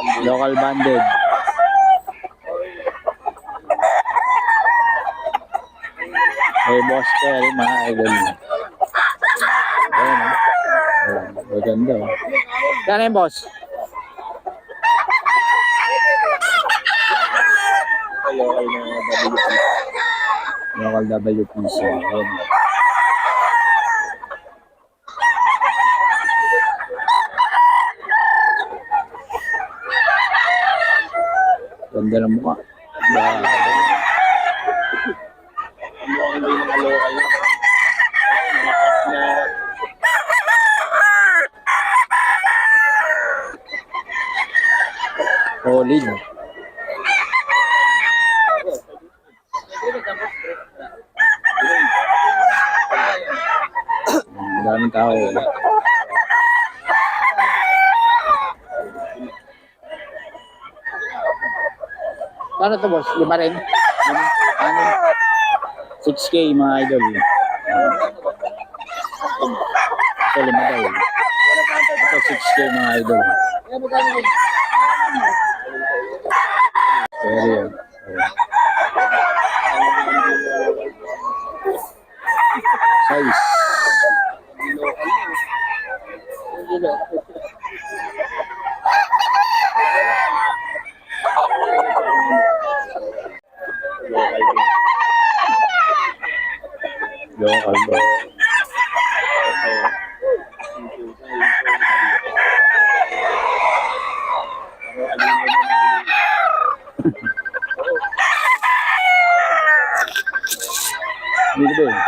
Local banded. Hey, boss Perry, mga idol. Ayan, oh. Ayan, maganda, oh. Kano yung boss? Local na WP. Local WPC. Ayan. Ganda ng mukha. Na Solid. Ang daming tao. eh. Paano to boss? Lima rin? Ano? 6K mga idol. Ito lima daw. Ito 6K mga idol. Pero yun. Size. local din. Local ba? Dito ba eh?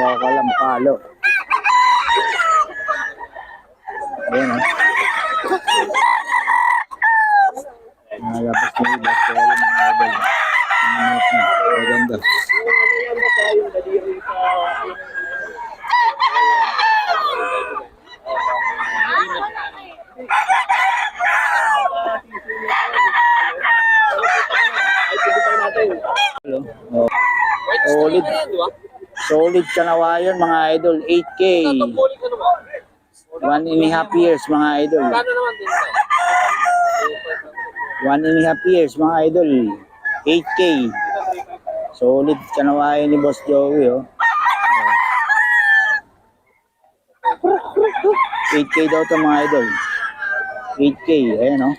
Local ang palo. Ayan o. Nalabas na iba. Pero mga idol. Mga net na. Maganda. Hello. Solid. Solid kanawayan mga idol. 8K. One and a half years mga idol. One and a half years mga idol. 8K. Solid kanawayan ni Boss Joey oh. 8K daw to mga idol. 8K. Ayan oh.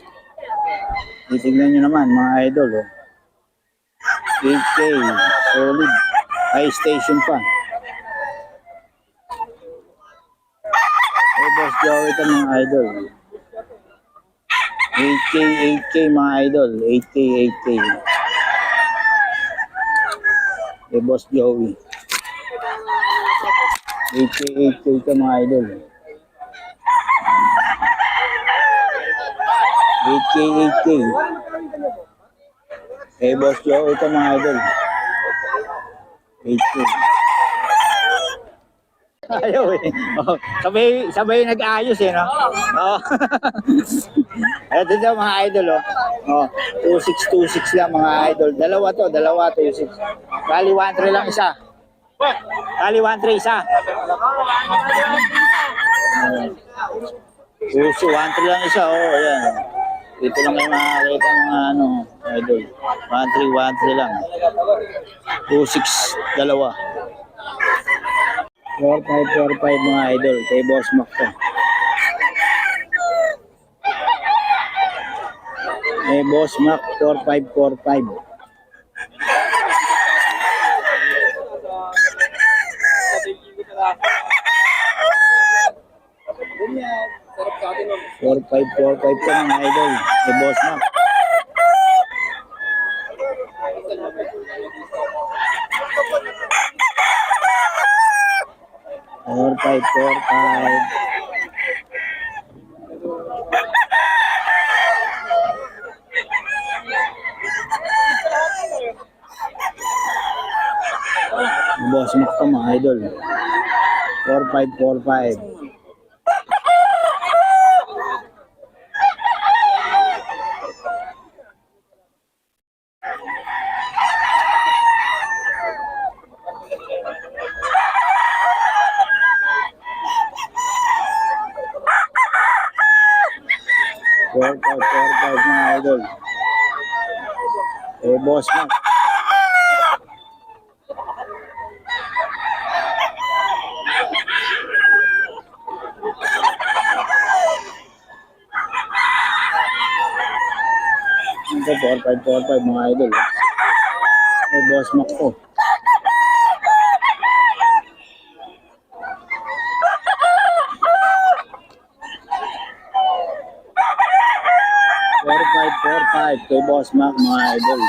Titignan nyo naman mga idol oh. 8K. Solid. High station pa. Eh, Boss Joey ito mga idol. 8K, 8K mga idol. 8K, 8K. Eh, Boss Joey. 8K, 8K ito mga idol. 8K, 8K. Eh, Boss Joey ito mga idol. 8K. Ayaw eh. Oh, sabay, sabay nag-ayos eh, no? Oh. Ito daw mga idol, oh. Oh, 2626 lang mga idol. Dalawa to, dalawa 26. Kali 13 lang isa. Kali 13 isa. Puso, 13 lang isa, oh, ayan. Dito lang kayo makakakita ng mga ano, idol. 1313 lang. 26 dalawa. 4545 mga idol kay Boss Mac to. Kay Boss Mac 4545. Yeah. 4-5, 4-5 to mga idol. Si Boss Mac. Four five, four five. Boss Mac to mga idol. 4545. Eh, boss na. Ito, 4-5, 4-5 mga idol. Eh, boss Mac ko. Four five kay Boss Mac mga idol.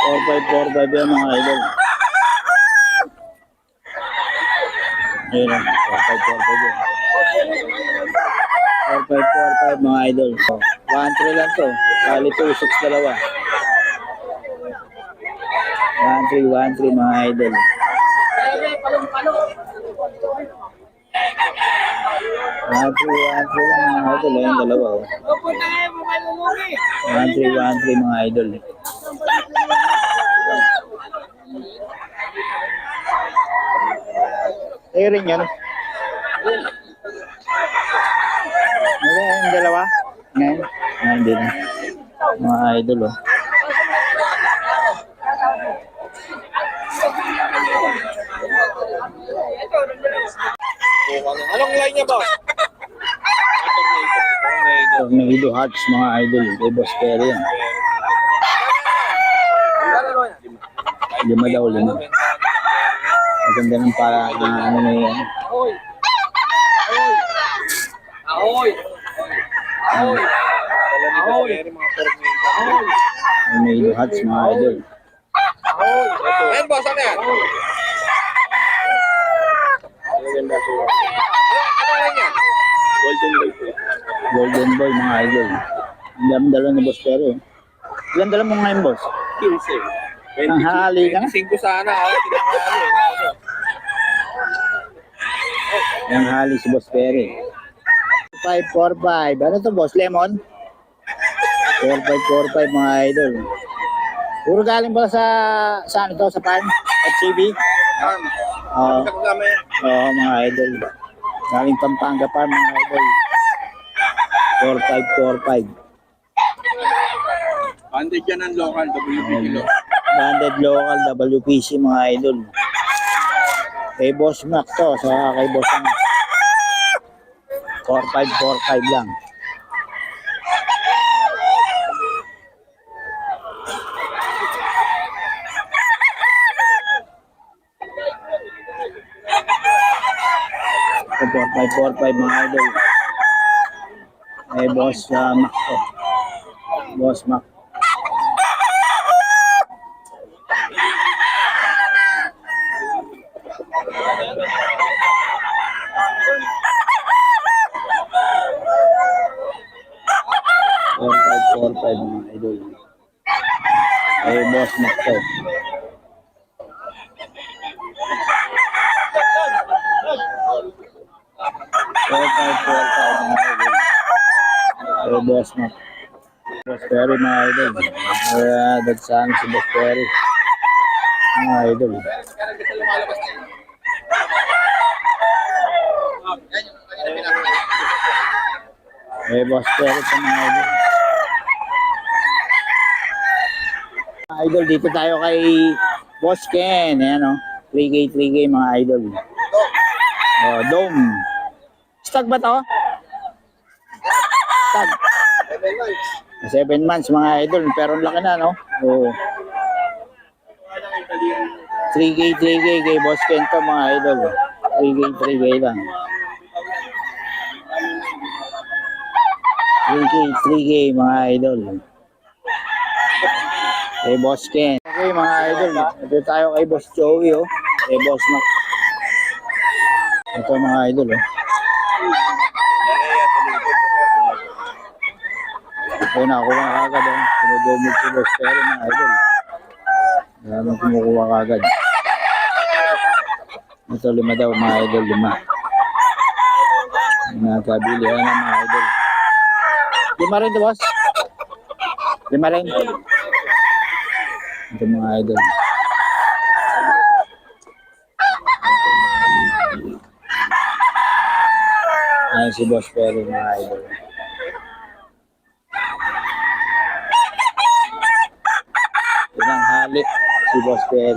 Four five four five yan mga idol. Ayun na, four five four five yan. Four five four five mga idol. One three lang to. Kali two six dalawa. One three one three mga idol. One three one three lang mga idol. Ayun dalawa. oh. One three one three mga idol. Eh rin yan. Ano yung dalawa? Ngayon? Ngayon din. Mga idol oh. Anong line niya, boss? Tornado. Hearts mga idol. Kay Boss Perry yan. Lima daw, lima. Maganda ng para uh, ano na yan. Ahoy! Ahoy! Ahoy! Ahoy! Tornado Hearts mga idol. Ahoy! Ayan, boss, ano yan? Maganda po. Ano, ano line yan? Golden Light. Golden Boy mga idol. Ang dami dala ni Boss Perry. oh. Ilan dala mo ngayon, Boss? 15. Ang hali ka na. 25 sana. Oh, tinanghali. Yung hali si Boss Perry. 545. Ano to, Boss? Lemon? 4545 mga idol. Puro galing pala sa, saan ito? Sa farm? At CB? Arm. Oo. Ito Oo, mga idol. Galing Pampanga Farm, mga idol. 4545. Bandit yan ang local, WPG local. Banded local WPC, mga idol. Kay Boss Mac to, sa kay Boss Mac. 4545 lang. 4545 mga idol. Kay Boss uh, Mac to. Boss Mac. Four five four five mga idol. Ay boss Mac to. Four five four five mga idol. Ay boss Mac. Boss Perry mga idol. Kaya dagsahan si Boss Perry. Mga idol. Eh, boss pero sa mga idol. Mga idol, dito tayo kay Boss Ken. Ayan o. 3K, 3K mga idol. Oh, dome. Stag ba to? Stag. 7 months mga idol. Pero laki na, no? Oo. 3K, 3K kay Boss Ken to mga idol. 3K, 3K lang. 3K, 3K mga idol. Kay Boss Ken. Okay mga idol, ito tayo kay Boss Joey oh. Kay Boss Mac. Ito mga idol oh. Ito na, kuha kagad oh. Pinudumog si Boss Perry mga idol. Dami kumukuha kagad. Ito lima daw mga idol, lima. Nagkabili yan mga idol. Lima rin boss? Lima rin? Ito mga idol. Ayan si Boss Perry mga idol. Yan ang